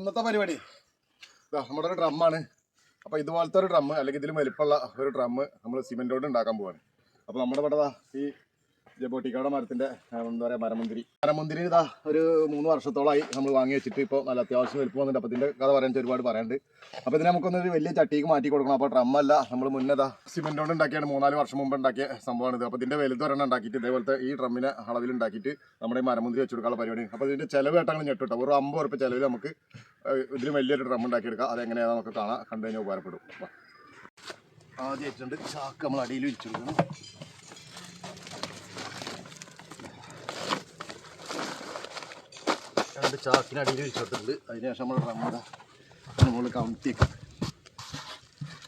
ഇന്നത്തെ പരിപാടി. നമ്മുടെ ഒരു ഡ്രമ്മാണ് അപ്പോൾ ഇതുപോലത്തെ ഒരു ഡ്രം അല്ലെങ്കിൽ ഇതിലും വലിപ്പമുള്ള ഒരു ഡ്രം നമ്മൾ സിമെന്റ് കൊണ്ട് ഉണ്ടാക്കാൻ പോവാണ്. അപ്പോൾ നമ്മുടെ ഇവിടെ ഈ ജബോട്ടിക്കാട മരത്തിന്റെ എന്താ പറയുക മരമുന്തിരി. മരമുന്തിരി ഇതാ ഒരു മൂന്ന് വർഷത്തോളമായി നമ്മൾ വാങ്ങി വെച്ചിട്ട് ഇപ്പോൾ നല്ല അത്യാവശ്യം വലിപ്പം വന്നിട്ട് അപ്പോൾ ഇതിന്റെ കഥ പറയാൻ ഒരുപാട് പറയാനുണ്ട്. അപ്പോൾ ഇതിനെ നമുക്കൊന്നൊരു വലിയ ചട്ടിക്ക് മാറ്റി കൊടുക്കണം. അപ്പോൾ ഡ്രം അല്ല നമ്മൾ മുന്നേ സിമെന്റ് കൊണ്ട് ഉണ്ടാക്കിയാണ് മൂന്നാൽ വർഷം മുമ്പ് ഉണ്ടാക്കിയ സംഭവമാണ് ഇത്. അപ്പോൾ ഇതിന്റെ വലുത് ഒരെണ്ണം ഉണ്ടാക്കിയിട്ട് ഇതേപോലത്തെ ഈ ഡ്രമ്മിനെ അളവിൽ ഉണ്ടാക്കിയിട്ട് നമ്മുടെ മരമുന്തിരി വെച്ച് പരിപാടി. അപ്പോൾ ഇതിന്റെ ചിലവ് കേട്ടാണ് ഞെട്ടിട്ടോ ഒരു അമ്പത് ഉറപ്പ് ചിലവിൽ നമുക്ക് ഇതിന് വലിയൊരു ഡ്രം ഉണ്ടാക്കിയെടുക്കാം. അതെങ്ങനെയാണ് നമുക്ക് കാണാം. കണ്ടു കഴിഞ്ഞാൽ ഉപകാരപ്പെടും. ആദ്യം ചാക്ക് നമ്മൾ അടിയിൽ വിരിച്ചു രണ്ട് ചാക്കിനടിയിൽ വെച്ചിട്ടുണ്ട്. അതിനുശേഷം നമ്മൾ ഡ്രം നമ്മൾ കമത്തിയൊക്കെ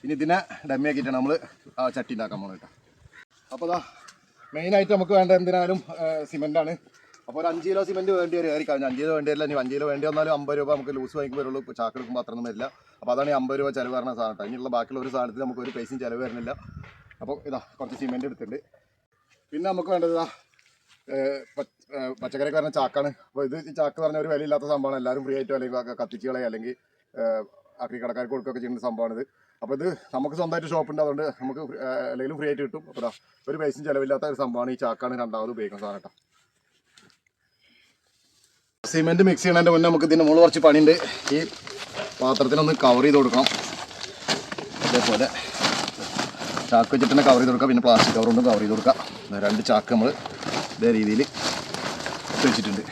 ഇനി ഇതിനെ ഡമ്മിയാക്കിയിട്ട് നമ്മൾ ആ ചട്ടി ഉണ്ടാക്കാൻ പോകണം കേട്ടോ. അപ്പോൾ അതാ മെയിനായിട്ട് നമുക്ക് വേണ്ട എന്തിനാലും സിമെന്റാണ് അപ്പോൾ ഒരു അഞ്ച് കിലോ സിമെന്റ് വേണ്ടി വരും. ആയിരിക്കും. അതിന് അഞ്ച് കിലോ വേണ്ടി വരില്ല. ഇനി അഞ്ച് കിലോ വേണ്ടി വന്നാലും അമ്പത് രൂപ നമുക്ക് ലൂസ് വാങ്ങിക്കും വരുള്ളൂ ചാക്ക് എടുക്കുമ്പോൾ അത്രയൊന്നും വരില്ല. അപ്പോൾ അതാണ് ഈ അമ്പത് രൂപ ചിലവ് വരുന്ന സാധനം കേട്ടോ. ഇനിയുള്ള ബാക്കിയുള്ള ഒരു സാധനത്തിൽ നമുക്ക് ഒരു പൈസയും ചിലവ് വരുന്നില്ല. അപ്പോൾ ഇതാ കുറച്ച് സിമെന്റ് എടുത്തിട്ടുണ്ട്. പിന്നെ നമുക്ക് വേണ്ടത് ഇതാ ഏഹ് പച്ച- പച്ചക്കറിക്ക് പറഞ്ഞ ചാക്കാണ്. അപ്പോൾ ഇത് ചാക്ക് പറഞ്ഞ ഒരു വിലയില്ലാത്ത സംഭവമാണ്. എല്ലാവരും ഫ്രീ ആയിട്ട് അല്ലെങ്കിൽ കത്തിച്ച് കളയുക അല്ലെങ്കിൽ ആക്കി കടക്കാർക്ക് കൊടുക്കുകയൊക്കെ ചെയ്യുന്ന സംഭവമാണിത് അപ്പോൾ ഇത് നമുക്ക് സ്വന്തമായിട്ട് ഷോപ്പുണ്ട് അതുകൊണ്ട് നമുക്ക് അല്ലെങ്കിലും ഫ്രീ ആയിട്ട് കിട്ടും. അപ്പോൾ ഒരു പൈസയും ചിലവില്ലാത്ത ഒരു സംഭവമാണ് ഈ ചാക്കാണ് രണ്ടാമത് ഉപയോഗിക്കുന്ന സാധനം കേട്ടോ. സിമെന്റ് മിക്സ് ചെയ്യണതിന്റെ മുന്നേ നമുക്ക് ഇതിന്റെ മുകളിൽ കുറച്ച് പണിയുണ്ട്. ഈ പാത്രത്തിനൊന്ന് കവർ ചെയ്ത് കൊടുക്കണം. അതേപോലെ ചാക്ക് വെച്ചിട്ട് തന്നെ കവർ ചെയ്ത് കൊടുക്കുക പിന്നെ പ്ലാസ്റ്റിക് കവർ കൊണ്ട് കവർ ചെയ്ത് കൊടുക്കുക രണ്ട് ചാക്ക് നമ്മൾ ഇതേ രീതിയിൽ വെച്ചിട്ടുണ്ട്.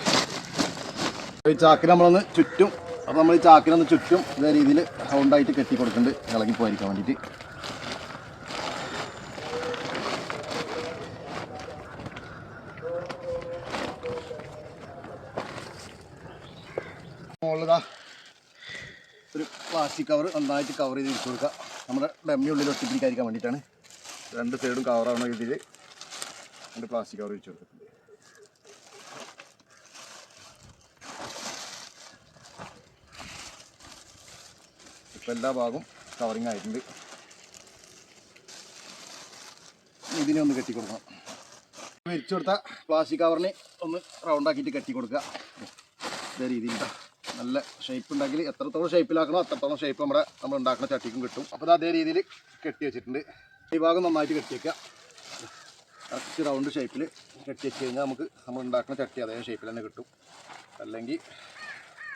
ഈ ചാക്കിൽ നമ്മളൊന്ന് ചുറ്റും അപ്പോൾ നമ്മൾ ഈ ചാക്കിനൊന്ന് ചുറ്റും ഇതേ രീതിയിൽ റൗണ്ടായിട്ട് കെട്ടി കൊടുക്കുന്നുണ്ട് ഇളകി പോയിരിക്കാൻ വേണ്ടിയിട്ട്. മുകളിലിതാ ഒരു പ്ലാസ്റ്റിക് കവർ നന്നായിട്ട് കവർ ചെയ്ത് ഇരിച്ചു കൊടുക്കുക. നമ്മുടെ ഡമ്മി ഉള്ളിൽ ഒട്ടിപ്പിടിക്കാതിരിക്കാൻ വേണ്ടിയിട്ടാണ്. രണ്ട് സൈഡും കവറാവുന്ന രീതിയിൽ രണ്ട് പ്ലാസ്റ്റിക് കവർ വെച്ച് കൊടുത്തിട്ടുണ്ട്. ഇപ്പം എല്ലാ ഭാഗവും കവറിങ് ആയിട്ടുണ്ട്. ഇതിനെ ഒന്ന് കെട്ടി കൊടുക്കണം. വിരിച്ചു കൊടുത്ത പ്ലാസ്റ്റിക് കവറിനെ ഒന്ന് റൗണ്ട് ആക്കിയിട്ട് കെട്ടി കൊടുക്കുക. ഇതേ രീതിയിൽ. നല്ല ഷേപ്പ് ഉണ്ടെങ്കിൽ എത്രത്തോളം ഷേപ്പിലാക്കണോ അത്രത്തോളം ഷേപ്പ് നമ്മുടെ നമ്മൾ ഉണ്ടാക്കുന്ന ചട്ടിക്കും കിട്ടും. അപ്പോൾ അതേ രീതിയിൽ കെട്ടി വെച്ചിട്ടുണ്ട്. ഈ ഭാഗം നന്നായിട്ട് കെട്ടി വയ്ക്കുക കറക്റ്റ് റൗണ്ട് ഷേപ്പിൽ കെട്ടി വെച്ച് കഴിഞ്ഞാൽ നമുക്ക് നമ്മൾ ഉണ്ടാക്കുന്ന ചട്ടി അതേ ഷേപ്പിൽ തന്നെ കിട്ടും. അല്ലെങ്കിൽ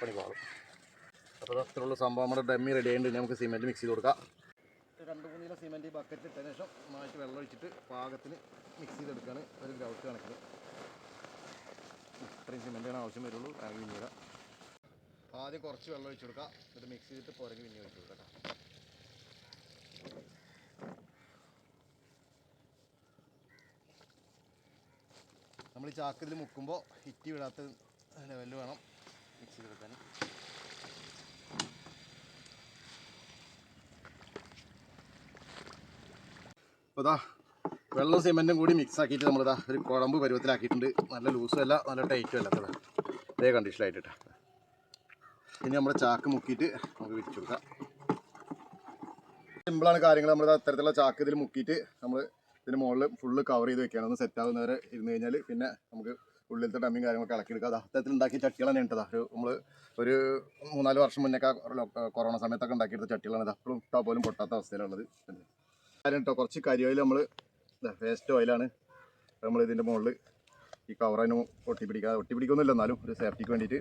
പണി പാടും അപ്പോൾ അത്രയുള്ള സംഭവം നമ്മുടെ ഡമ്മി റെഡി ആയിട്ട് നമുക്ക് സിമെന്റ് മിക്സ് ചെയ്ത് കൊടുക്കാം. രണ്ട് മൂന്ന് കിലോ സിമെന്റ് ബക്കറ്റ് ഇട്ടതിന് ശേഷം നന്നായിട്ട് വെള്ളം ഒഴിച്ചിട്ട് പാകത്തിന് മിക്സ് ചെയ്തെടുക്കുകയാണ് ഒരു ഗ്രൗട്ട് കണക്കിൽ ഇത്രയും സിമെന്റാണ് ആവശ്യം വരുള്ളൂ. ടാങ്ക് പിന്നീട് ആദ്യം കുറച്ച് വെള്ളം ഒഴിച്ചു കൊടുക്കുക എന്നിട്ട് മിക്സ് ചെയ്തിട്ട് പുറകെ ഒഴിച്ചു കൊടുക്കാം നമ്മൾ ഈ ചാക്കിൽ മുക്കുമ്പോൾ ഇറ്റി വിടാത്ത ലെവലിൽ വേണം മിക്സ് ചെയ്തെടുക്കാൻ. അപ്പോൾ ഇതാ വെള്ളം സിമെന്റും കൂടി മിക്സ് ആക്കിയിട്ട് നമ്മളിതാ ഒരു കുഴമ്പ് പരുവത്തിലാക്കിയിട്ടുണ്ട്. നല്ല ലൂസും അല്ല നല്ല ടൈറ്റും അല്ല അത്ര. ഇതേ കണ്ടീഷനിലായിട്ട് ഇട്ടാ ഇനി നമ്മുടെ ചാക്ക് മുക്കിയിട്ട് നമുക്ക് വിരിച്ചു കൊടുക്കാം. സിമ്പിളാണ് കാര്യങ്ങൾ നമ്മൾ അത്തരത്തിലുള്ള ചാക്ക് ഇതിൽ മുക്കിയിട്ട് നമ്മൾ ഇതിന് മുകളിൽ ഫുള്ള് കവർ ചെയ്ത് വെക്കുകയാണ് ഒന്ന് സെറ്റ് ആവുന്നവരെ ഇരുന്ന് കഴിഞ്ഞാൽ പിന്നെ നമുക്ക് ഉള്ളിലത്തെ ടമ്മിയും കാര്യങ്ങളൊക്കെ ഇളക്കിയെടുക്കുക അത് അത്തരത്തിൽ ഉണ്ടാക്കിയ ചട്ടികളാണ് ഉണ്ടതാ ഒരു നമ്മൾ ഒരു മൂന്നാൽ വർഷം മുന്നേക്കാ കൊറോണ സമയത്തൊക്കെ ഉണ്ടാക്കിയെടുത്ത ചട്ടികളാണ് ഇത് അപ്പോഴും ഇട്ടാൽ പോലും പൊട്ടാത്ത അവസ്ഥയിലുള്ളത് കാര്യം കേട്ടോ കുറച്ച് കരിയോയിൽ നമ്മൾ വേസ്റ്റ് ഓയിലാണ് നമ്മൾ ഇതിന്റെ മുകളിൽ ഈ കവറിന് ഒട്ടിപ്പിടിക്കാതെ ഒട്ടിപ്പിടിക്കൊന്നുമില്ല എന്നാലും ഒരു സേഫ്റ്റിക്ക് വേണ്ടിയിട്ട്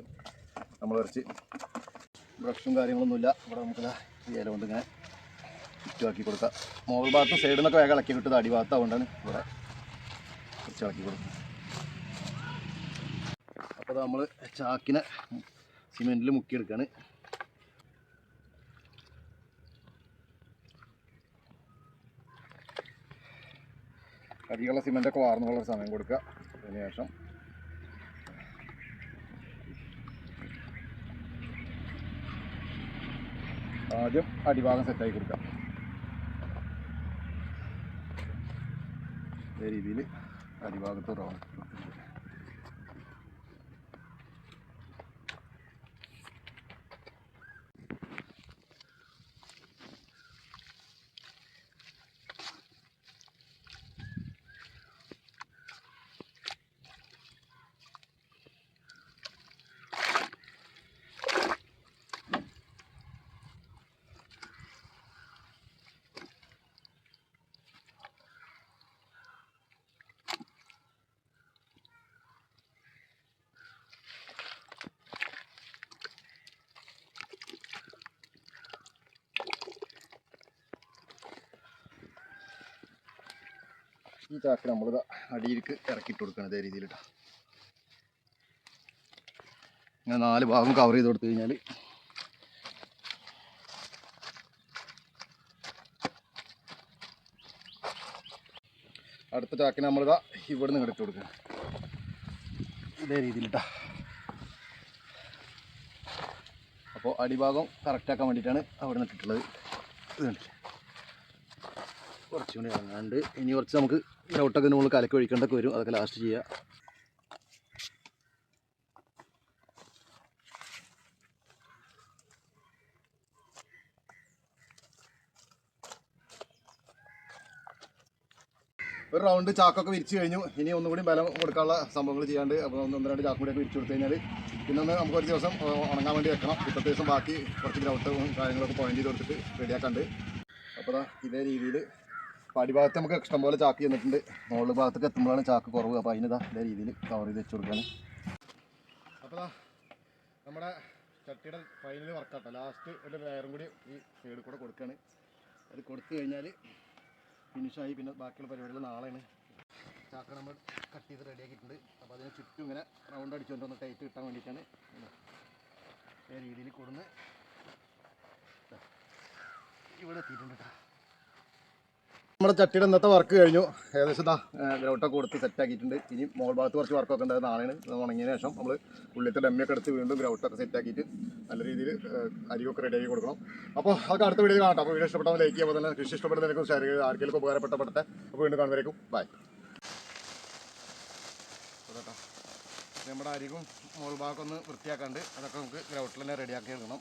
നമ്മൾ കുറച്ച് ബ്രഷും കാര്യങ്ങളൊന്നുമില്ല ഇവിടെ നമുക്ക് ഇല കൊണ്ട് ഇങ്ങനെ ചുറ്റുമാക്കി കൊടുക്കാം. മുകൾ ഭാഗത്ത് സൈഡിൽ നിന്നൊക്കെ വേഗം ഇളക്കി കിട്ടുന്നത് അടിഭാഗത്ത് അതുകൊണ്ടാണ് ഇവിടെ കുറച്ച് ഇളക്കി കൊടുക്കുന്നത് അപ്പോൾ നമ്മൾ ചാക്കിനെ സിമെന്റിൽ മുക്കിയെടുക്കുകയാണ് അരിയുള്ള സിമെന്റൊക്കെ വാർന്നുള്ള സമയം കൊടുക്കുക. അതിന് ശേഷം ആദ്യം അടിഭാഗം സെറ്റാക്കി കൊടുക്കുക. ഇതേ രീതിയിൽ അടിഭാഗത്ത് റൗണ്ട് ഈ ചാക്ക് നമ്മളിത് അടിയിലേക്ക് ഇറക്കിയിട്ട് കൊടുക്കണം അതേ രീതിയിലിട്ടാ. ഇങ്ങനെ നാല് ഭാഗം കവർ ചെയ്ത് കൊടുത്തു കഴിഞ്ഞാൽ അടുത്ത ചാക്കിന് നമ്മളിതാ ഇവിടെ നിന്ന് ഇട്ട് കൊടുക്കുക അതേ രീതിയിലിട്ടാ. അപ്പോൾ അടിഭാഗം കറക്റ്റാക്കാൻ വേണ്ടിയിട്ടാണ് അവിടെ നിന്ന് ഇട്ടിട്ടുള്ളത്. ഇത് കുറച്ചുകൂടി ഇറങ്ങാണ്ട് ഇനി കുറച്ച് നമുക്ക് ഗ്രൗട്ടൊക്കെ നമ്മൾ കലക്കി ഒഴിക്കേണ്ടൊക്കെ വരും. അതൊക്കെ ലാസ്റ്റ് ചെയ്യുക ഒരു റൗണ്ട് ചാക്കൊക്കെ വിരിച്ചു കഴിഞ്ഞു. ഇനി ഒന്നുകൂടി ബലം കൊടുക്കാനുള്ള സംഭവങ്ങൾ ചെയ്യാണ്ട് അപ്പോൾ ഒന്ന് രണ്ട് ചാക്കും കൂടി വിരിച്ചു കൊടുത്തു കഴിഞ്ഞാൽ പിന്നെ ഒന്ന് നമുക്ക് ഒരു ദിവസം ഉണങ്ങാൻ വേണ്ടി വെക്കണം. ഇപ്പോഴത്തെ ദിവസം ബാക്കി കുറച്ച് ഗ്രൗട്ടും കാര്യങ്ങളൊക്കെ പോയിന്റ് ചെയ്ത് കൊടുത്തിട്ട് റെഡിയാക്കാണ്ട് അപ്പോൾ ഇതേ രീതിയിൽ അടിഭാഗത്ത് നമുക്ക് ഇഷ്ടംപോലെ ചാക്ക് ചെന്നിട്ടുണ്ട്. മുകളിൽ ഭാഗത്തേക്ക് എത്തുമ്പോഴാണ് ചാക്ക് കുറവ്. അപ്പോൾ അതിന് ഇതാ രീതിയിൽ കവർ ചെയ്ത് വെച്ച് കൊടുക്കാൻ അപ്പോൾ നമ്മുടെ ചട്ടിയുടെ ഫൈനൽ വർക്കാട്ടോ ലാസ്റ്റ് ഒരു ലെയറും കൂടി ഈ സൈഡിൽ കൂടെ കൊടുക്കുകയാണ് അത് കൊടുത്തു കഴിഞ്ഞാൽ ഫിനിഷായി പിന്നെ ബാക്കിയുള്ള പരിപാടികൾ നാളെയാണ്. ചാക്ക നമ്മൾ കട്ട് ചെയ്ത് റെഡിയാക്കിയിട്ടുണ്ട് അപ്പോൾ അതിന് ചുറ്റും ഇങ്ങനെ റൗണ്ട് അടിച്ചുകൊണ്ട് ഒന്ന് ടൈറ്റ് കിട്ടാൻ വേണ്ടിയിട്ടാണ്. ഈ രീതിയിൽ കൊടുന്ന് ഇവിടെ എത്തിയിട്ടുണ്ട് കേട്ടോ. നമ്മുടെ ചട്ടിയുടെ ഇന്നത്തെ വർക്ക് കഴിഞ്ഞു. ഏകദേശം ഇതാ ഗ്രൗട്ടൊക്കെ കൊടുത്ത് സെറ്റ് ആക്കിയിട്ടുണ്ട്. ഇനി മോൾ ഭാഗത്ത് കുറച്ച് വർക്കൊക്കെ ഉണ്ടായത് നാളെയാണ് ഉണങ്ങിയതിന് ശേഷം നമ്മൾ ഉള്ളിലത്തെ ഡമ്മിയൊക്കെ എടുത്ത് വീണ്ടും ഗ്രൗട്ടൊക്കെ സെറ്റ് ആക്കിയിട്ട് നല്ല രീതിയിൽ അരിയൊക്കെ റെഡി ആക്കി കൊടുക്കണം. അപ്പോൾ അതൊക്കെ അടുത്ത വീഡിയോ കാണാം. അപ്പോൾ വീഡിയോ ഇഷ്ടപ്പെട്ടാൽ ലൈക്ക് ചെയ്യുമ്പോൾ തന്നെ കൃഷി ഇഷ്ടപ്പെടുന്നതിനേക്കും ഷെയർ ചെയ്യുക. ആർക്കെങ്കിലും ഉപകാരപ്പെട്ടപ്പെടട്ടെ അപ്പോൾ വീണ്ടും കാണുന്നവരേക്കും ബൈ നമ്മുടെ അരികും മോൾ ഭാഗമൊക്കെ ഒന്ന് വൃത്തിയാക്കാണ്ട് അതൊക്കെ നമുക്ക് ഗ്രൗട്ടിൽ തന്നെ റെഡിയാക്കി എടുക്കണം.